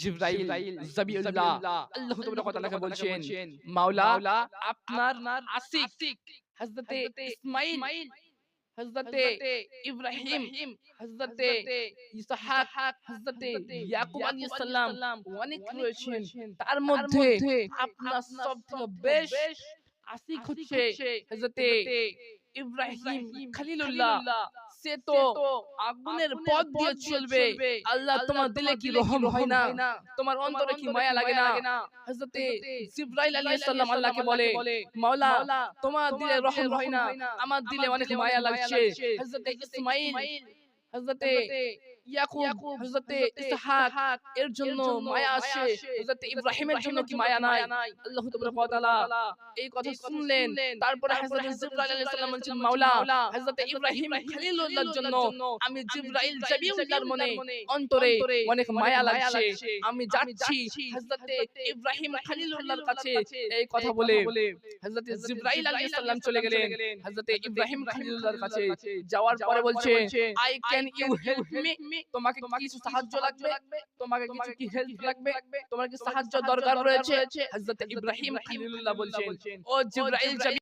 জিব্রাইল জাবিউল্লাহ আল্লাহ তাআলা বলছেন মাওলা আপনার আশিক হযরতে ইসমাঈল হযরতে ইব্রাহিম হযরতে ইসহাক হযরতে ইয়াকুব আলাইহিস সালাম অনেক রয়েছেন। তার মধ্যে আপনার সবথেকে বেশ আশিক হচ্ছে হযরতে ইব্রাহিম খলিলুল্লাহ। সে তো আগুনের পথ দিয়ে চলবে। আল্লাহ তোমার দিলে কি রহম হয় না? তোমার অন্তরে কি মায়া লাগে না? হযরতে জিবরাইল আলাইহিস সালাম আল্লাহকে বলে মাওলা তোমার দিলে রহম হয় না। আমার দিলে অনেক মায়া লাগছে। হযরতে ইসমাঈল হযরতে ইয়াকুব হযরতে ইসহাক এর জন্য মায়া আসে হযরতে ইব্রাহিমের জন্য কি মায়া নাই? আল্লাহ তাবারক ওয়া তাআলা এই কথা শুনলেন। তারপরে হযরত জিবরাইল আলাইহিস সালাম বলছেন মাওলা হযরত ইব্রাহিম খলিলুল্লাহর জন্য আমি জিবরাইল জাবিউল্লাহর মনে অন্তরে অনেক মায়া লাগছে। আমি যাচ্ছি হযরত ইব্রাহিম খলিলুল্লাহর কাছে এই কথা বলে হযরত জিবরাইল আলাইহিস সালাম চলে গেলেন। হযরত ইব্রাহিম খলিলুল্লাহর কাছে যাওয়ার পরে বলছে I can you help me তোমাকে কিছু সাহায্য লাগবে? তোমাকে কিছু কি হেল্প লাগবে? তোমার কি সাহায্য দরকার রয়েছে? হযরত ইব্রাহিম খলিলুল্লাহ বলছেন। ও জিবরাইল জাবি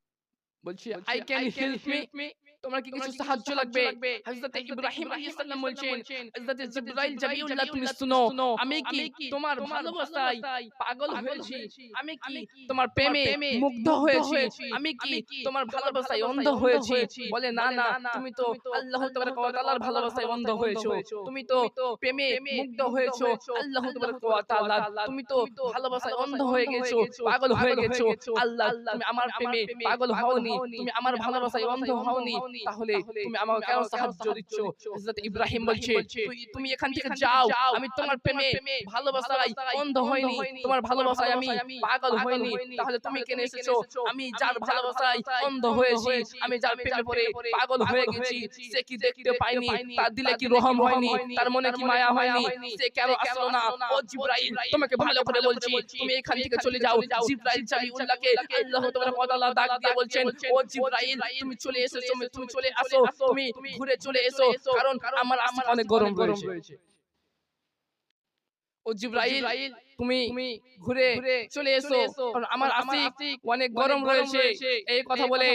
বলছে আই ক্যান হেল্প মি তোমার কি কিছু সাহায্য লাগবে? হযরত ইব্রাহিম আলাইহিস সালাম বলছেন হযরত জিবরাইল জাবিউল্লাহ তুমি শুনো আমি কি তোমার ভালোবাসায় পাগল হয়েছি? আমি কি তোমার প্রেমে মুগ্ধ হয়েছি? আমি কি তোমার ভালোবাসায় অন্ধ হয়েছি? বলে না না তুমি তো আল্লাহ তাবারক ওয়া তাআলার ভালোবাসায় অন্ধ হয়েছো। তুমি তো প্রেমে মুগ্ধ হয়েছো। আল্লাহ তাবারক ওয়া তাআলা তুমি তো ভালোবাসায় অন্ধ হয়ে গেছো পাগল হয়ে গেছো আল্লাহ তুমি আমার প্রেমে পাগল হওনি তুমি আমার ভালোবাসায় অন্ধ হওনি তাহলে তুমি আমাকে কেন সাহায্য দিচ্ছ? হযরত ইব্রাহিম বলছে তুমি এখান থেকে যাও আমি তোমার প্রেমে ভালোবাসায় অন্ধ হইনি তোমার ভালোবাসায় আমি পাগল হইনি তাহলে তুমি কেন এসেছ? আমি যার ভালোবাসায় অন্ধ হয়েছি আমি যার প্রেমে পড়ে পাগল হয়ে গেছি সে কি দেখতে পাইনি তার দিলে কি রহম হয়নি? তার মনে কি মায়া হয়নি? সে কেন আসলো না? ও জিব্রাইল তোমাকে ভালো করে বলছি তুমি এখান থেকে চলে যাও জিব্রাইল জালিউল্লাহকে আল্লাহ তাআলা ওয়া ডাক দিয়ে বলছেন ও জিব্রাইল তুমি চলে এসেছ তুমি তুমি চলে আসো তুমি ঘুরে চলে এসো কারণ আমার আমার অনেক গরম রয়েছে। ও জিব্রাইল তুমি ঘুরে চলে এসো কারণ আমার আশিক অনেক গরম রয়েছে। এই কথা বলে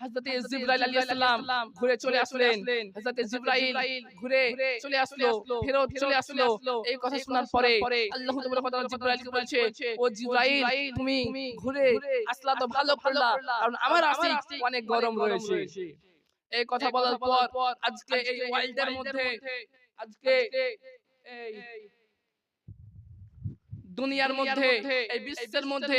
হযরতে জিবরাইল আলাইহিস সালাম ঘুরে চলে আসলেন। হযরতে জিবরাইল ঘুরে চলে আসলো ফেরত চলে আসলো। এই কথা শোনার পরে আল্লাহ তাআলা কথা জিবরাইলকে বলছে ও জিবরাইল তুমি ঘুরে আসলা তো ভালো করলা কারণ আমার আশিক অনেক গরম রয়েছে। এই কথা বলার পর আজকে এই ওয়াইল্ডের মধ্যে আজকে এই দুনিয়ার মধ্যে এই বিশ্বের মধ্যে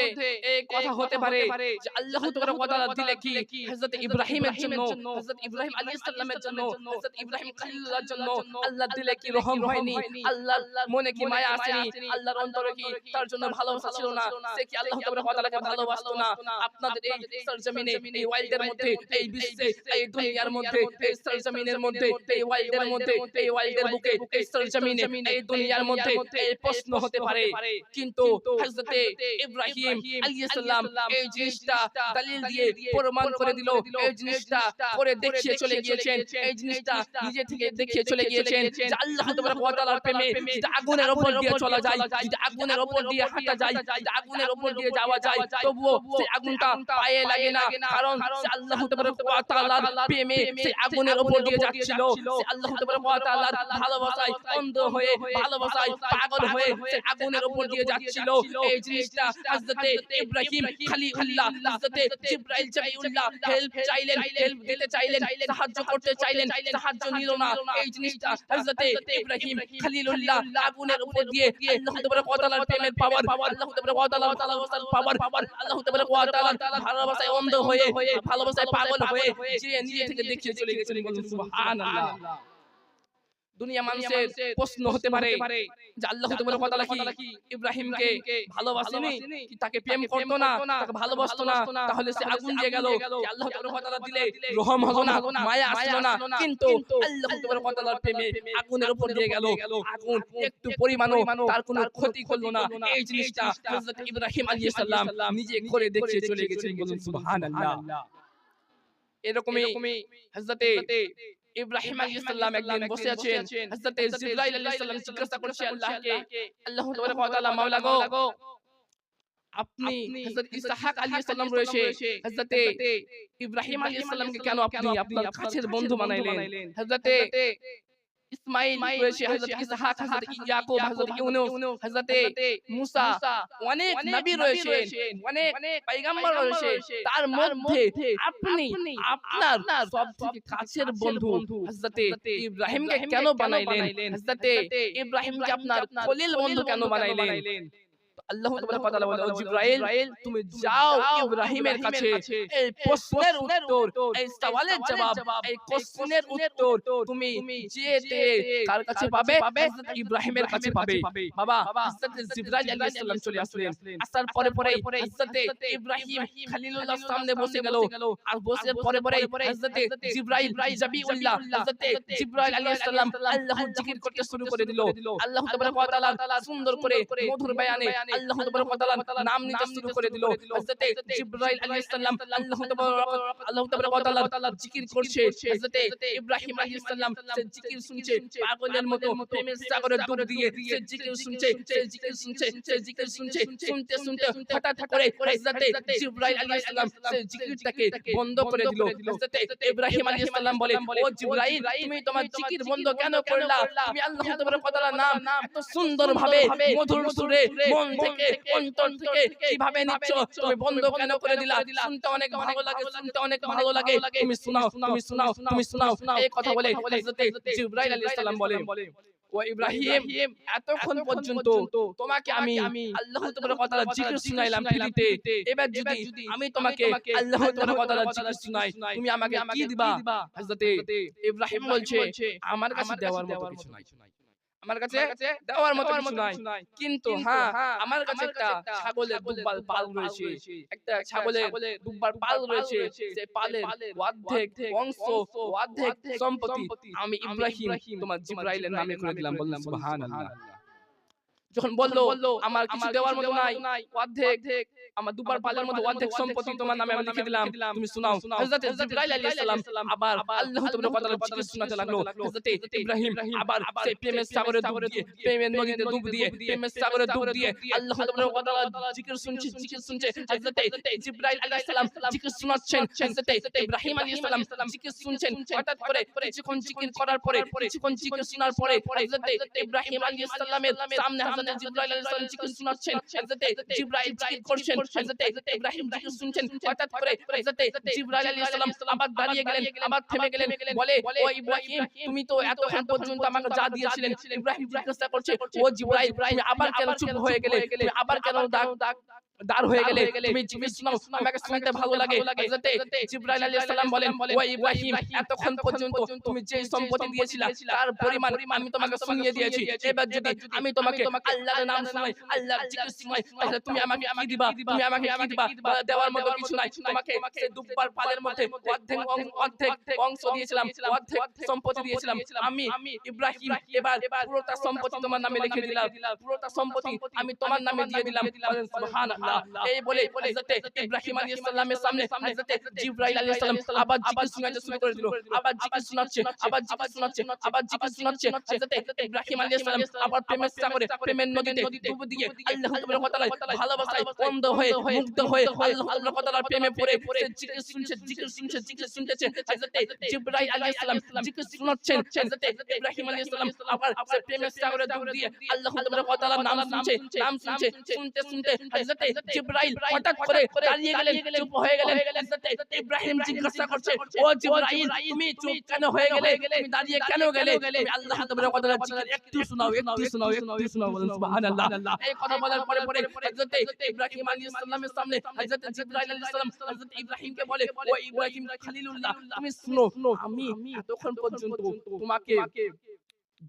এই কথা হতে পারে যে আল্লাহ তাআলা ওয়া তাআলা দিলে কি? হযরত ইব্রাহিমের জন্য হযরত ইব্রাহিম আলাইহিস সালামের জন্য হযরত ইব্রাহিম খলিলুল্লাহর জন্য আল্লাহ দিলে কি রহম হয়নি? আল্লাহর মনে কি মায়া আসেনি? আল্লাহর অন্তরে কি তার জন্য ভালোবাসা ছিল না? সে কি আল্লাহ তাআলা ওয়া তাআলাকে ভালোবাসতো না? আপনাদের এই সরজমিনে এই ওয়াইল্ডের মধ্যে এই বিশ্বে এই দুনিয়ার মধ্যে এই সরজমিনের মধ্যে এই ওয়াইল্ডের মধ্যে এই ওয়াইল্ডের বুকে এই সরজমিনে এই দুনিয়ার মধ্যে এই প্রশ্ন হতে পারে কিন্তু হযরতে ইব্রাহিম আলাইহিস সালাম এই জিনিসটা দলিল দিয়ে প্রমাণ করে দিল এই জিনিসটা করে দেখিয়ে চলে গিয়েছেন এই জিনিসটা নিজে থেকে দেখিয়ে চলে গিয়েছেন যে আল্লাহ তাবারক ওয়া তাআলার প্রেমে যেটা আগুনের উপর দিয়ে চলা যায় যেটা আগুনের উপর দিয়ে হাঁটা যায় যেটা আগুনের উপর দিয়ে যাওয়া যায় তবুও সেই আগুনটা পায়ে লাগে না কারণ সে আল্লাহ তাবারক ওয়া তাআলার প্রেমে সেই আগুনের উপর দিয়ে যাচ্ছিল সে আল্লাহ তাবারক ওয়া তাআলার ভালোবাসায় অন্ধ হয়ে ভালোবাসায় পাগল হয়ে সে আগুনের উপর দিয়ে যাচ্ছিল। এই জিনিসটা হযরতে ইব্রাহিম খলিলুল্লাহ হযরতে জিবরাইল জালিউল্লাহ হেল্প চাইলেন হেল্প দিতে চাইলেন সাহায্য করতে চাইলেন সাহায্য নিল না। এই জিনিসটা হযরতে ইব্রাহিম খলিলুল্লাহ আগুনের উপর দিয়ে আল্লাহ তাবারক ওয়া তাআলার প্রেমের পাওয়ার আল্লাহ তাবারক ওয়া তাআলার ভালোবাসার পাওয়ার আল্লাহ তাবারক ওয়া তাআলার ভালোবাসায় অন্ধ হয়ে ভালোবাসায় পাগল হয়ে যে নিজে থেকে দেখিয়ে চলে গেছেন বলুন সুবহানাল্লাহ। দুনিয়া মানুষের প্রশ্ন হতে পারে যে আল্লাহ ওয়া তাআলা কি ইব্রাহিমকে ভালোবাসেনি? কি তাকে প্রেম করতো না? তাকে ভালোবাসতো না? তাহলে সে আগুন দিয়ে গেল। আল্লাহ ওয়া তাআলা দিলে রহম হলো না মায়া আসলো না। কিন্তু আল্লাহ ওয়া তাআলার প্রেমে আগুনের উপর দিয়ে গেল। আগুন একটু পরিমাণও তার কোনো ক্ষতি করল না। এই জিনিসটা হযরত ইব্রাহিম আলাইহিস সালাম নিজে করে দেখিয়ে চলে গেছেন। বলুন সুবহানাল্লাহ। এরকমই হযরতে ইব্রাহিম আলাইহিস সালাম একদিন বসে আছেন হযরত জিবরাইল আলাইহিস সালাম জিজ্ঞাসা করছে আল্লাহকে আল্লাহ তাবারক ওয়া তাআলা মাওলা গো আপনি হযরত ইসহাক আলাইহিস সালাম রয়েছে হযরত ইব্রাহিম আলাইহিস সালামকে কেন আপনি আপনার কাছের বন্ধু বানাইলেন হযরত ইসমাইল কুরাইশি হযরত ইসহাক হযরত ইয়াকুব হযরত ইউনূস হযরত মুসা অনেক নবী রয়েছে অনেক পয়গম্বর রয়েছে তার মধ্যে আপনি আপনার সবথেকে কাছের বন্ধু হযরত ইব্রাহিমকে কেন বানাইলেন হযরত ইব্রাহিমকে আপনার খলিল বন্ধু কেন বানাইলেন আল্লাহ তাআলা বলে ও জিবরাইল তুমি যাও ইব্রাহিমের কাছে। এই প্রশ্নের উত্তর এই সওয়ালের জবাব এই কোশ্চেনের উত্তর তুমি যেতে কার কাছে পাবে? হযরত ইব্রাহিমের কাছে পাবে। বাবা হযরত জিবরাইল আলাইহিস সালাম চলে আসলেন। আসার পরে পরে হযরত ইব্রাহিম খলিলুল্লাহ সামনে বসে গেল। আর বসে পরে পরে হযরত জিবরাইল জাবিউল্লাহ হযরত জিবরাইল আলাইহিস সালাম আল্লাহর জিকির করতে শুরু করে দিল। আল্লাহ তাআলা সুন্দর করে মধুর বয়ানে আল্লাহ তাবারক ওয়া তাআলা নাম নিতে শুরু করে দিল। হযরত জিবরাইল আলাইহিস সালাম আল্লাহ তাবারক আল্লাহ তাবারক ওয়া তাআলা জিকির করছে। হযরত ইব্রাহিম আলাইহিস সালাম সে জিকির শুনছে পাগলের মতো প্রেমের সাগরে ডুব দিয়ে সে জিকির শুনছে সে জিকির শুনছে সে জিকির শুনছে শুনতে শুনতে হঠাৎ করে হযরত জিবরাইল আলাইহিস সালাম সে জিকিরটাকে বন্ধ করে দিল। হযরত ইব্রাহিম আলাইহিস সালাম বলে ও জিবরাইল তুমি তোমার জিকির বন্ধ কেন করলা তুমি আল্লাহ তাবারক ওয়া নাম এত সুন্দর ভাবে মধুর সুরে মন থেকে অন্তর থেকে কীভাবে নিচ্ছ? তুমি বন্ধ কেন করে দিলা? শুনতে অনেক ভালো লাগে শুনতে অনেক ভালো লাগে। তুমি শোনাও তুমি শোনাও তুমি শোনাও এই কথা বলে জিবরাইল আলাইহিস সালাম বলেন ও ইব্রাহিম এতক্ষণ পর্যন্ত তোমাকে আমি আল্লাহ তাআলার কথা জিকির শুনাইলাম পৃথিবীতে। এবার যদি আমি তোমাকে আল্লাহ তাআলার কথা জিকির শুনাই তুমি আমাকে কি দিবা? হযরত ইব্রাহিম বলছে আমার কাছে দেওয়ার মতো কিছু নাই। আমার কাছে দেওয়ার মতো কিছু নাই। কিন্তু হ্যাঁ আমার কাছে একটা ছাগলের দুব্বার পাল রয়েছে। একটা ছাগলের দুব্বার পাল রয়েছে। সেই পালের অর্ধেক অংশ অর্ধেক সম্পত্তি। আমি ইব্রাহিম তোমার জিব্রাইলের নামে করে দিলাম। বললাম সুবহানাল্লাহ। যখন বলল আমার কিছু দেওয়ার মতো নাই অর্ধেক আমার দুবার পালের মধ্যে অর্ধেক সম্পত্তি তোমার নামে আমি লিখে দিলাম তুমি শোনাও। হযরত জিবরাইল আলাইহিস সালাম আবার আল্লাহ তাআলার কথা জিকির শোনাতে লাগল। হযরত ইব্রাহিম আবার সেই প্রেমের সাগরে ডুব দিয়ে প্রেমের নদীতে ডুব দিয়ে প্রেমের সাগরে ডুব দিয়ে আল্লাহ তাআলার কথা জিকির শুনছে জিকির শুনছে। হযরত জিবরাইল আলাইহিস সালাম জিকির শোনাচ্ছেন হযরত ইব্রাহিম আলাইহিস সালাম জিকির শুনছেন হঠাৎ করে কিছুক্ষণ জিকির করার পরে কিছুক্ষণ জিকির শোনার পরে হযরত ইব্রাহিম আলাইহিস সালামের সামনে হযরত জিব্রাইল আলাইহিস সালাম চিকন শুনছেন হযরতে জিব্রাইল চিকন করছেন হযরতে ইব্রাহিম জিকির শুনছেন হঠাৎ করে হযরতে জিব্রাইল আলাইহিস সালাম আবার দাঁড়িয়ে গেলেন আবার থেমে গেলেন বলে ও ইব্রাহিম তুমি তো এতক্ষণ পর্যন্ত আমাকে যা দিয়েছিলেন ইব্রাহিম জিজ্ঞাসা করছে ও জিব্রাইল আবার কেন চুপ হয়ে গেলে? আবার কেন দাগ দাগ দাঁড় হয়ে গেলে তুমি জিজ্ঞেস শোনাও আমাকে শুনতে ভালো লাগে। হযরত জিবরাইল আলাইহিস সালাম বলেন ও ইব্রাহিম এতক্ষণ পর্যন্ত তুমি যে সম্পত্তি দিয়েছিলা তার পরিমাণ আমি তোমাকে শুনিয়ে দিয়েছি। এবার যদি আমি তোমাকে আল্লাহর নাম শোনাই আল্লাহর জিকির শোনাই তাহলে তুমি আমাকে কি দিবা? তুমি আমাকে কি দিবা? দেওয়ার মতো কিছু নাই তোমাকে সে দুব্বার পালের মধ্যে অর্ধেক অর্ধেক অংশ দিয়েছিলাম অর্ধেক সম্পত্তি দিয়েছিলাম আমি ইব্রাহিম এবার পুরোটা সম্পত্তি তোমার নামে লিখে দিলাম পুরোটা সম্পত্তি আমি তোমার নামে দিয়ে দিলাম সুবহানাল্লাহ এই বলে হযরত ইব্রাহিম আলাইহিস সালামের সামনে হযরত জিবরাইল আলাইহিস সালাম আবার জিকির শোনাতে শুরু করে দিল আবার জিকির শোনাচ্ছে আবার জিকির শোনাচ্ছে আবার জিকির শোনাচ্ছে হযরত ইব্রাহিম আলাইহিস সালাম আবার প্রেমের সাগরে প্রেমের নদীতে ডুব দিয়ে আল্লাহ তাআলার কথা ভালোবাসায় অন্ধ হয়ে মুগ্ধ হয়ে আল্লাহ তাআলার কথা প্রেমে পড়ে সে জিকির শুনছে জিকির শুনছে জিকির শুনতেছে হযরত জিবরাইল আলাইহিস সালাম জিকির শোনাচ্ছেন হযরত ইব্রাহিম আলাইহিস সালাম আবার সে প্রেমের সাগরে ডুব দিয়ে আল্লাহ তাআলার কথা নাম শুনছে নাম শুনছে শুনতে শুনতে হযরত জিবরাইল হঠাৎ করে দাঁড়িয়ে গেলেন চুপ হয়ে গেলেন। ইব্রাহিম জিজ্ঞাসা করছে ও জিবরাইল তুমি চুপ কেন হয়ে গেলে? তুমি দাঁড়িয়ে কেন গেলে? তুমি আল্লাহ একটু শোনাও একটু শোনাও একটু শোনাও বলেন সুবহানাল্লাহ। এই কথা বলার পরে পরে হযরত ইব্রাহিম আলাইহিস সালামের সামনে হযরত জিবরাইল আলাইহিস সালাম হযরত ইব্রাহিমকে বলে ও ইব্রাহিম খলিলুল্লাহ তুমি শুনো আমি এতক্ষণ পর্যন্ত তোমাকে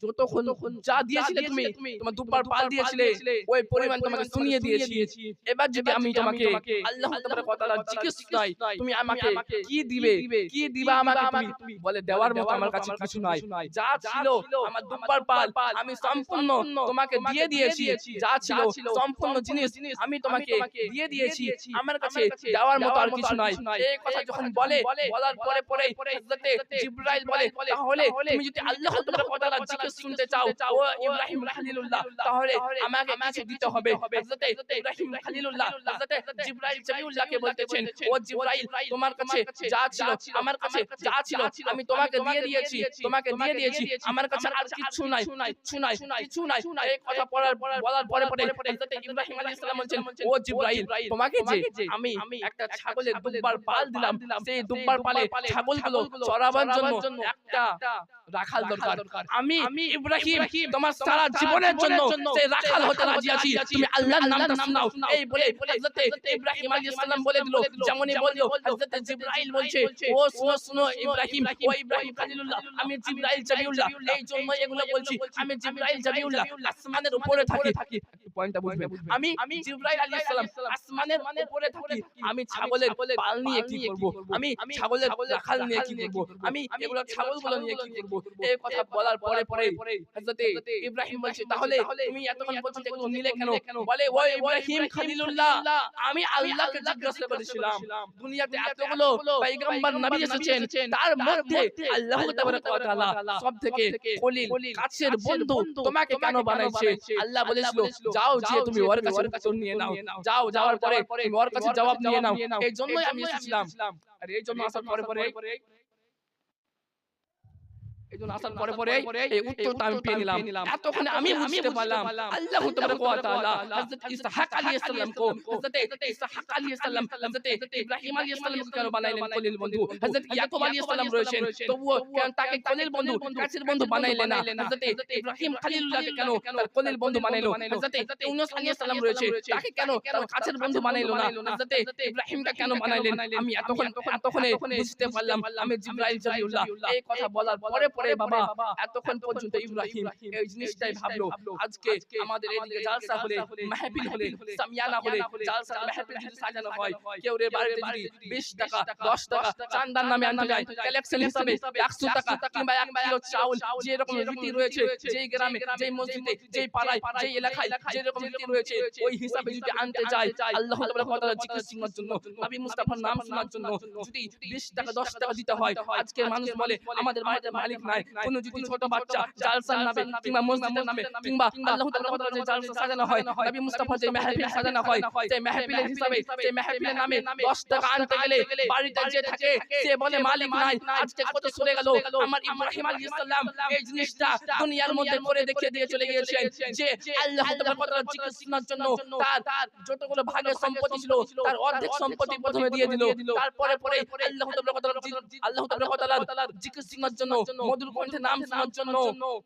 যতক্ষণ যা দিয়েছিলে তুমি তোমার দুবার পাল দিয়েছিলে ওই পরিমাণ তোমাকে শুনিয়ে দিয়েছি। এবার যদি আমি তোমাকে আল্লাহ তাআলা কথা জিজ্ঞেস করি তুমি আমাকে কি দিবে? কি দিবা আমাকে তুমি? বলে দেওয়ার মতো আমার কাছে কিছু নাই। যা ছিল আমার দুবার পাল আমি সম্পূর্ণ তোমাকে দিয়ে দিয়েছি। যা ছিল সম্পূর্ণ জিনিস আমি তোমাকে দিয়ে দিয়েছি। আমার কাছে দেওয়ার মতো আর কিছু নাই। এই কথা যখন বলে বলার পরে পরে হযরতে জিবরাইল বলে তাহলে তুমি যদি আল্লাহ তাআলার কথা জিজ্ঞেস শুনতে চাও। ও ইব্রাহিম খলিলুল্লাহ। তাহলে আমাকে কিছু দিতে হবে। হযরতে ইব্রাহিম খলিলুল্লাহ। হযরতে জিবরাইল জলিউল্লাহকে বলতেছেন ও জিবরাইল তোমার কাছে যা ছিল আমার কাছে যা ছিল আমি তোমাকে দিয়ে দিয়েছি তোমাকে দিয়ে দিয়েছি। আমার কাছে আর কিছু নাই কিছু নাই কিছু নাই। এই কথা পড়ার বলার পরে পরে হযরতে ইব্রাহিম আলাইহিস সালাম বলছেন ও জিবরাইল তোমাকে যে আমি একটা ছাগলের দুব্বার পাল দিলাম সেই দুব্বার পালে ছাগলগুলো চড়াবার জন্য একটা রাখাল দরকার আমি ইব্রাহিম তোমার সারা জীবনের জন্য সেই রাখাল হতে রাজি আছি। তুমি আল্লাহর নামটা শোনাও এই বলে হযরত ইব্রাহিম আলাইহিস সালাম বলে দিল। যেমনই বলল হযরত জিবরাইল বলছে ও শুনো শুনো ইব্রাহিম ও ইব্রাহিম খলিলুল্লাহ আমি জিবরাইল জাবিউল্লাহ এই জন্য এগুলো বলছি আমি জিবরাইল জাবিউল্লাহ আসমানের উপরে থাকি। পয়েন্টটা বুঝবেন। আমি জিবরাইল আলাইহিস সালাম আসমানের উপরে থাকি। আমি ছাগলের পাল নিয়ে কি করব? আমি ছাগলের রাখাল নিয়ে কি করব? আমি এগুলো ছাগলগুলো নিয়ে কি করব? এই কথা বলার পরে পরে হযরত ইব্রাহিম বলছে তাহলে তুমি এতক্ষণ বলছো এগুলো নিলে কেন? বলে ও ইব্রাহিম খলিলুল্লাহ। আমি আল্লাহকে জিজ্ঞাসা করেছিলাম। দুনিয়াতে এতগুলো পয়গম্বর নবী এসেছেন। তার মধ্যে আল্লাহ তাবারক ওয়া তাআলা সবথেকে খলিল কাছের বন্ধু তোমাকে কেন বানাইছে আল্লাহ বলেছিল যাও যে তুমি ওর কাছে উত্তর নিয়ে নাও। যাও যাওয়ার পরে তুমি ওর কাছে জবাব নিয়ে নাও। এই জন্যই আমি এসেছিলাম। আর এই জন্য আসার পরে পরে এইজন্য আসার পরে পরে এই উত্তরটা আমি পেয়ে নিলাম। এতক্ষণে আমি বুঝতে পারলাম। আল্লাহ তাবারক ওয়া তাআলা হযরত ইসহাক আলাইহিস সালাম কো হযরত ইসহাক আলাইহিস সালাম হযরত ইব্রাহিম আলাইহিস সালাম কে কেন বানাইলেন খলিল বন্ধু? হযরত ইয়াকুব আলাইহিস সালাম রয়েছেন। তবুও কেন তাকে খলিল বন্ধু? কাছের বন্ধু বানাইলেন না। হযরত ইব্রাহিম খলিলুল্লাহকে কেন তার খলিল বন্ধু বানাইলো? হযরত ইউনূস আলাইহিস সালাম রয়েছে। তাকে কেন তার কাছের বন্ধু বানাইলো না? হযরত ইব্রাহিমকে কেন বানাইলেন? আমি এতক্ষণ এতক্ষণে বুঝতে পারলাম আমি জিবরাইল জলিউল্লাহ এই কথা বলার পরে পরে বাবা এতক্ষণ পর্যন্ত ইব্রাহিম এই জিনিসটাই ভাবলো। আজকে আমাদের এদিকে জালসা হলে মাহফিল হলে সামিয়ানা হলে জালসা মাহফিল যদি সাজানো হয় কেউ রে বাড়িতে যদি 20 টাকা 10 টাকা চান্দার নামে আনতে যায় কালেকশন হিসাবে 100 টাকা কিংবা 1 কিলো চাউল যে রকম রীতি রয়েছে যেই গ্রামে যেই মসজিদে যেই পাড়ায় যেই এলাকায় যে রকম রীতি রয়েছে ওই হিসাবে যদি আনতে যায় আল্লাহ তাআলা কথা জিজ্ঞেস শোনার জন্য নবী মুস্তাফার নাম শোনার জন্য যদি 20 টাকা 10 টাকা দিতে হয় আজকে মানুষ বলে আমাদের বাড়িতে মালিক নাই কোন যদি ছোট বাচ্চা জালসার নামে কিংবা মসজিদের নামে কিংবা আল্লাহ তাআলার কথা যে জালসা সাজানো হয়। নবী মুস্তাফা যে মাহফিল সাজানো হয় সেই মাহফিলের হিসাবে সেই মাহফিলের নামে 10 টাকা আনতে গেলে বাড়িতে যে থাকে সে বলে মালিক নাই। আজকে কত সরে গেল আমার ইব্রাহিম আলাইহিস সালাম এই জিনিসটা দুনিয়ার মধ্যে করে দেখিয়ে দিয়ে চলে গিয়েছেন যে আল্লাহ তাআলার কথা জিজ্ঞেস শোনার জন্য তার যতগুলো ভাগের সম্পত্তি ছিল তার অর্ধেক সম্পত্তি প্রথমে দিয়ে দিল তারপরে পরে আল্লাহ তাআলার আল্লাহ কথা জিজ্ঞেস শোনার জন্য মধুর কণ্ঠে নাম শোনার জন্য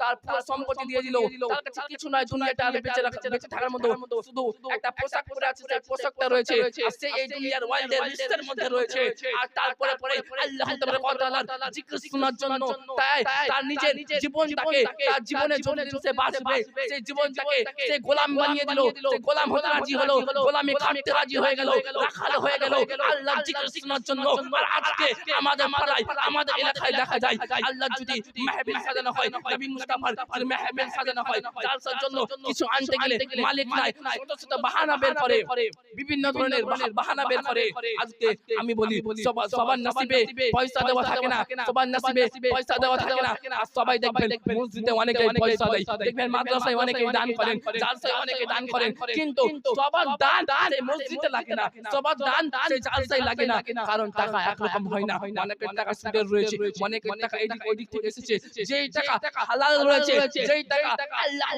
তার পুরো সম্পত্তি দিয়ে দিল। তার কাছে কিছু নয় দুনিয়াটা আর বেঁচে রাখা বেঁচে থাকার মতো। শুধু একটা পোশাক পরে আছে সেই পোশাকটা রয়েছে। আর সে এই দুনিয়ার ওয়ার্ল্ডের লিস্টের মধ্যে রয়েছে। আর তারপরে পরে আল্লাহ তাআলার কথা জিজ্ঞেস শোনার জন্য তাই তার নিজের জীবনটাকে তার জীবনে যতদিন সে বাঁচবে। সেই জীবনটাকে সে গোলাম বানিয়ে দিল। সে গোলাম হতে রাজি হলো। গোলামি খাটতে রাজি হয়ে গেল। রাখাল হয়ে গেল। আল্লাহ জিজ্ঞেস শোনার জন্য আর আজকে আমাদের পাড়ায় আমাদের এলাকায় দেখা যায় আল্লাহ যদি মাহফিল সাজানো হয় নবী মুস্তাফার আর মাহফিল সাজানো হয় জালসার জন্য কিছু আনতে গেলে মালিক নাই ছোট ছোট বাহানা বের করে বিভিন্ন ধরনের বাহানা বের করে আজকে আমি বলি সবার নসিবে পয়সা দেওয়া থাকে না সবার নসিবে পয়সা দেওয়া থাকে না আর সবাই দেখবেন মসজিদে অনেকে পয়সা দেয় দেখবেন মাদ্রাসায় অনেকে দান করেন জালসায় অনেকে দান করেন কিন্তু সবার দান সেই মসজিদে লাগে না সবার দান সেই জালসায় লাগে না কারণ টাকা একরকম হয় না। অনেকের টাকা সুদের রয়েছে অনেকের টাকা এদিক ওদিক থেকে এসেছে যেই টাকা হালাল রয়েছে যেই টাকা আল্লাহ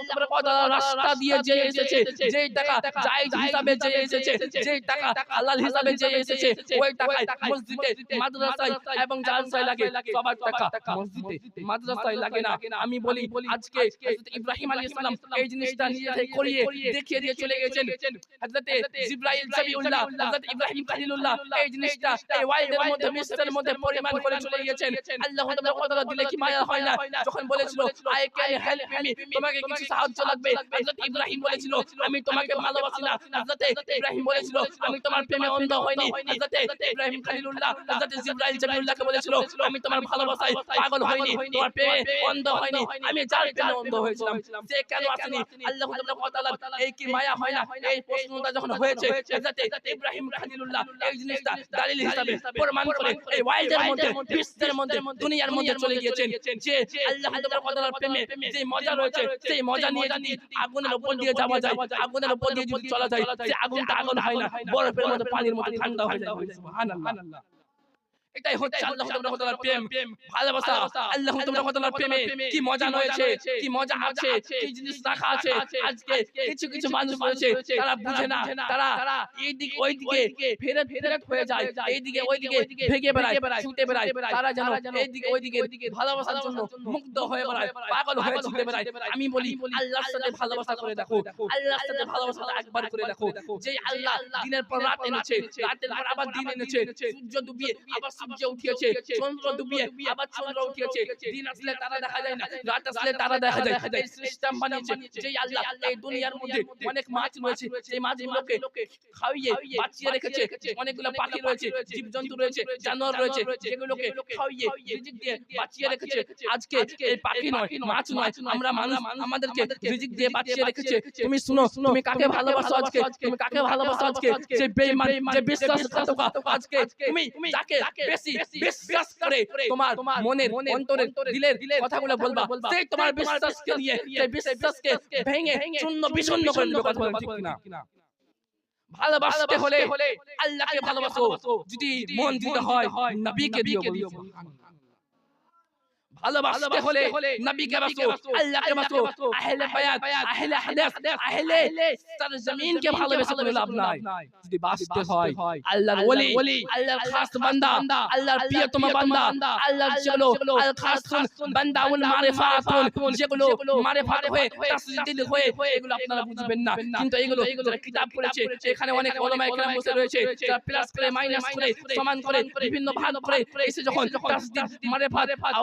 রাস্তা দিয়ে যে এসেছে যেই টাকা জায়েজ হিসাবে যে এসেছে যেই টাকা হালাল হিসাবে যে এসেছে ওই টাকায় মসজিদে মাদ্রাসায় এবং জালসায় লাগে সবার টাকা মসজিদে মাদ্রাসায় লাগে না। আমি বলি আজকে ইব্রাহিম আলাইহিস সালাম এই জিনিসটা থেকে করিয়ে দেখিয়ে দিয়ে চলে গেছেন। হযরত জিবরাইল সাবিউল্লাহ হযরত ইব্রাহিম খলিলুল্লাহ এই জিনিসটা এই মধ্যে মধ্যে পরিমাণ করে চলে গেছেন আল্লাহ তাআলা দিলে কি মায়া হয় না যখন বলেছিল আই ক্যান হেল্প মি তোমাকে কিছু সাহায্য লাগবে। হযরত ইব্রাহিম বলেছিল আমি তোমাকে ভালোবাসি না। হযরত ইব্রাহিম বলেছিল আমি তোমার প্রেমে অন্ধ হইনি হযরত ইব্রাহিম খলিলুল্লাহ হযরত জিবরাইল জলিলুল্লাহকে বলেছিল আমি তোমার ভালোবাসায় পাগল হইনি তোমার প্রেমে অন্ধ হইনি আমি যার প্রেমে অন্ধ হয়েছিলাম সে কেন আসেনি? আল্লাহ তাআলা এই কি মায়া হয় না? এই প্রশ্নটা যখন হয়েছে হযরত ইব্রাহিম খলিলুল্লাহ এই জিনিসটা দলিল হিসাবে প্রমাণ করে এই ওয়াইল্ডের মধ্যে বিশ্বের মধ্যে দুনিয়ার মধ্যে চলে গিয়েছেন যে আল্লাহ তাআলার প্রেমে যে মজা রয়েছে সেই মজা নিয়ে যদি আগুনের উপর দিয়ে যাওয়া যায় আগুনের উপর দিয়ে যদি চলা যায় সে আগুনটা আগুন হয় না বরফের মধ্যে পানির মধ্যে ঠান্ডা হয়ে যায়। সুবহানাল্লাহ। এটাই হচ্ছে আল্লাহ তাআলার প্রেম। ভালোবাসা। আল্লাহ তাআলার প্রেমে। কি মজা রয়েছে? কি মজা আছে? কি জিনিস রাখা আছে? আজকে কিছু কিছু মানুষ রয়েছে তারা বুঝে না। তারা এই দিক ওই দিকে ফেরত ফেরত হয়ে যায়। এই দিকে ওই দিকে ভেগে বেড়ায় ছুটে বেড়ায়। তারা যেন এই দিকে ওই দিকে ভালোবাসার জন্য মুগ্ধ হয়ে বেড়ায়। পাগল হয়ে ছুটে বেড়ায়। আমি বলি আল্লাহর সাথে ভালোবাসা করে দেখো। আল্লাহর সাথে ভালোবাসা একবার করে দেখো। যে আল্লাহ দিনের পর রাত এনেছে রাতের পর আবার দিন এনেছে সূর্য ডুবিয়ে আবার সূর্য উঠিয়েছে চন্দ্র ডুবিয়ে আবার চন্দ্র উঠিয়েছে দিন আসলে তারা দেখা যায় না। রাত আসলে তারা দেখা যায়। এই সিস্টেম বানিয়েছে। যে আল্লাহ এই দুনিয়ার মধ্যে অনেক মাছ রয়েছে। সেই মাছগুলোকে খাইয়ে বাঁচিয়ে রেখেছে। অনেকগুলো পাখি রয়েছে জীবজন্তু রয়েছে জানোয়ার রয়েছে যেগুলোকে খাইয়ে রিজিক দিয়ে বাঁচিয়ে রেখেছে। আজকে এই পাখি নয় মাছ নয় আমরা মানুষ আমাদেরকে রিজিক দিয়ে বাঁচিয়ে রেখেছে। তুমি শুনো তুমি কাকে ভালোবাসো আজকে? তুমি কাকে ভালোবাসো আজকে যে বেঈমান যে বিশ্বাসঘাতক আজকে? তুমি যাকে বেশি বিশ্বাস করে তোমার মনের অন্তরের দিলের কথাগুলো বলবা। সেই তোমার বিশ্বাসকে নিয়ে সেই বিশ্বাসকে ভেঙে শূন্য বিশূন্য করে দেবে কথা বলেন ঠিক কিনা। ভালোবাসতে হলে আল্লাহকে ভালোবাসো। যদি মন দিতে হয় নবীকে দিও ভালোবাসতে হলে নবীকে বাসো আল্লাহকে বাসো আহলে বায়াত আহলে হাদিস আহলে সরজমিনকে ভালোবেসে কোনো লাভ নাই। যদি বাসতে হয় আল্লাহর ওলি আল্লাহর খাস বান্দা আল্লাহর প্রিয়তম বান্দা আল্লাহর যেগুলো আল খাস বান্দা উল মারিফাতুন যেগুলো মারিফাত হয়ে তাসদিদ হয়ে এগুলো আপনারা বুঝবেন না। কিন্তু এগুলো যারা কিতাব পড়েছে এখানে অনেক ওলামা একরাম বসে রয়েছে যারা প্লাস করে মাইনাস করে সমান করে বিভিন্ন ভাগ করে এসে যখন তাসদিদ মারিফাত আর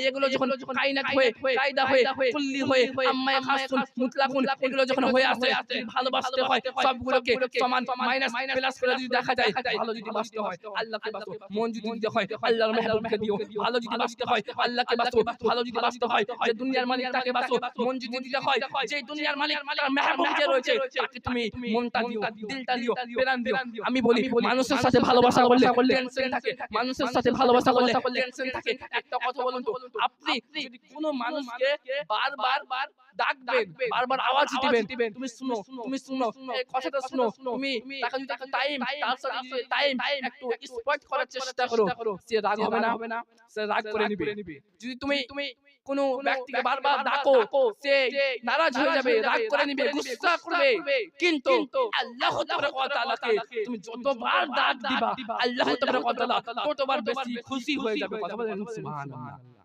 এগুলো যখন কায়নাত হয়ে কায়দা হয়ে কুল্লি হয়ে আম্মা খাসুন মুতলাকুন এগুলো যখন হয়ে আসে ভালোবাসতে হয় সবগুলোকে সমান মাইনাস প্লাস করে যদি দেখা যায় ভালো যদি বাসতে হয় আল্লাহকে বাসো মন যদি দিতে হয় আল্লাহর মেহবুবকে দিও ভালো যদি বাসতে হয় আল্লাহকে বাসো ভালো যদি বাসতে হয় যে দুনিয়ার মালিক তাকে বাসো মন যদি দিতে হয় যে দুনিয়ার মালিক তার মেহবুব যে রয়েছে তাকে তুমি মনটা দিও দিলটা দিও প্রাণ দিও আমি বলি মানুষের সাথে ভালোবাসা করলে টেনশন থাকে মানুষের সাথে ভালোবাসা করলে টেনশন থাকে একটা কথা বলুন তো আপনি যদি কোনো মানুষকে বারবার ডাকবেন বারবার আওয়াজ দিবেন তুমি শুনো তুমি শুনো এই কথাটা শুনো তুমি তাকে যদি টাইম তার সাথে টাইম একটু স্পট করার চেষ্টা করো সে রাগ হবে না সে রাগ করে নিবে। যদি তুমি তুমি কোন ব্যক্তিকে বারবার ডাকো সে নারাজ হয়ে যাবে রাগ করে নিবে গুসসা করবে কিন্তু আল্লাহ তাবারক ওয়া তাআলাকে তুমি যতবার ডাক দিবা আল্লাহ তাবারক ওয়া তাআলা ততবার বেশি খুশি হয়ে যাবে কথা বলেন সুবহানাল্লাহ